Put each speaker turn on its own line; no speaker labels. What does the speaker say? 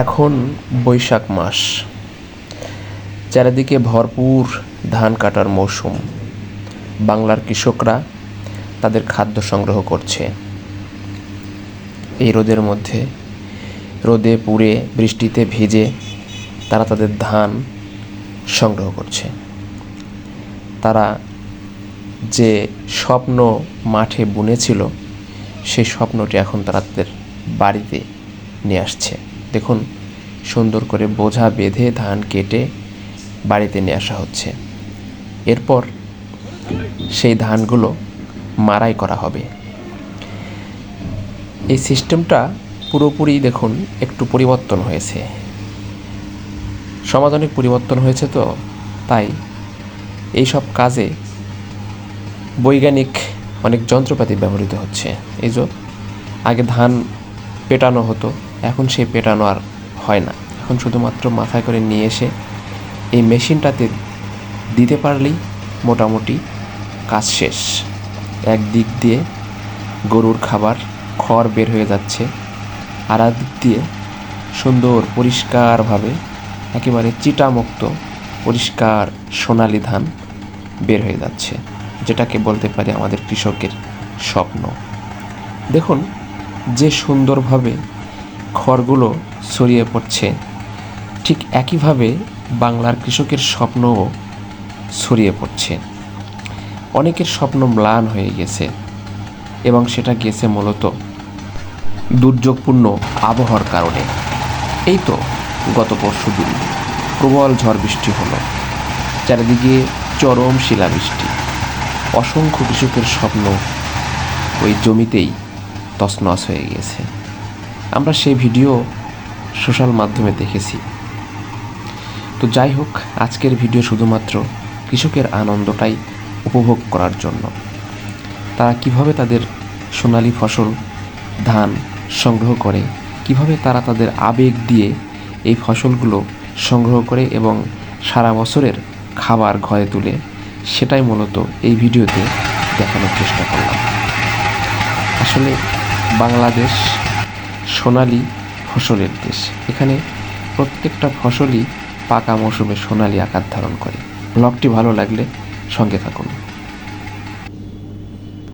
এখন বৈশাখ মাস। চারিদিকে ভরপুর ধান কাটার মৌসুম। বাংলার কৃষকরা তাদের খাদ্য সংগ্রহ করছে। এই রোদের মধ্যে রোদে পুড়ে বৃষ্টিতে ভিজে তারা তাদের ধান সংগ্রহ করছে। তারা যে স্বপ্ন মাঠে বুনেছিল সেই স্বপ্নটি এখন তারা তাদের বাড়িতে নিয়ে আসছে। দেখুন, সুন্দর করে বোঝা বেঁধে ধান কেটে বাড়িতে নিয়ে আসা হচ্ছে। এরপর সেই ধানগুলো মারাই করা হবে। এই সিস্টেমটা পুরোপুরি দেখুন একটু পরিবর্তন হয়েছে। সমাজ অনেক পরিবর্তন হয়েছে তো, তাই এই সব কাজে বৈজ্ঞানিক অনেক যন্ত্রপাতি ব্যবহৃত হচ্ছে। এই যে আগে ধান পেটানো হতো এখন সেই পেটানো আর হয় না। এখন শুধুমাত্র মাথায় করে নিয়ে এসে এই মেশিনটাতে দিতে পারলেই মোটামুটি কাজ শেষ। একদিক দিয়ে গরুর খাবার, খড় বের হয়ে যাচ্ছে। আর দিক দিয়ে সুন্দর, পরিষ্কারভাবে একেবারে চিটামুক্ত, পরিষ্কার, সোনালি ধান বের হয়ে যাচ্ছে, যেটাকে বলতে পারি আমাদের কৃষকের স্বপ্ন। দেখুন, যে সুন্দরভাবে খড়গুলো ছড়িয়ে পড়ছে। ঠিক একইভাবে বাংলার কৃষকের স্বপ্নও ছড়িয়ে পড়ছে। অনেকের স্বপ্ন ম্লান হয়ে গেছে এবং সেটা গেছে মূলত দুর্যোগপূর্ণ আবহাওয়ার কারণে। এই তো গত পরশু দিন প্রবল ঝড় বৃষ্টি হলো। চারিদিকে চরম শিলাবৃষ্টি। অসংখ্য কৃষকের স্বপ্ন ওই জমিতেই তছনছ হয়ে গেছে। আমরা সেই ভিডিও সোশ্যাল মাধ্যমে দেখেছি। তো যাই হোক, আজকের ভিডিও শুধুমাত্র কৃষকের আনন্দটাই উপভোগ করার জন্য। তারা কীভাবে তাদের সোনালি ফসল, ধান সংগ্রহ করে, কীভাবে তারা তাদের আবেগ দিয়ে এই ফসলগুলো সংগ্রহ করে এবং সারা বছরের খাবার ঘরে তুলে, সেটাই মূলত এই ভিডিওতে দেখানোর চেষ্টা করলাম। আসলে বাংলাদেশ সোনালি ফসলের দেশ। এখানে প্রত্যেকটা ফসলই পাকা মৌসুমে সোনালি আকার ধারণ করে। ব্লগটি ভালো লাগলে সঙ্গে থাকুন।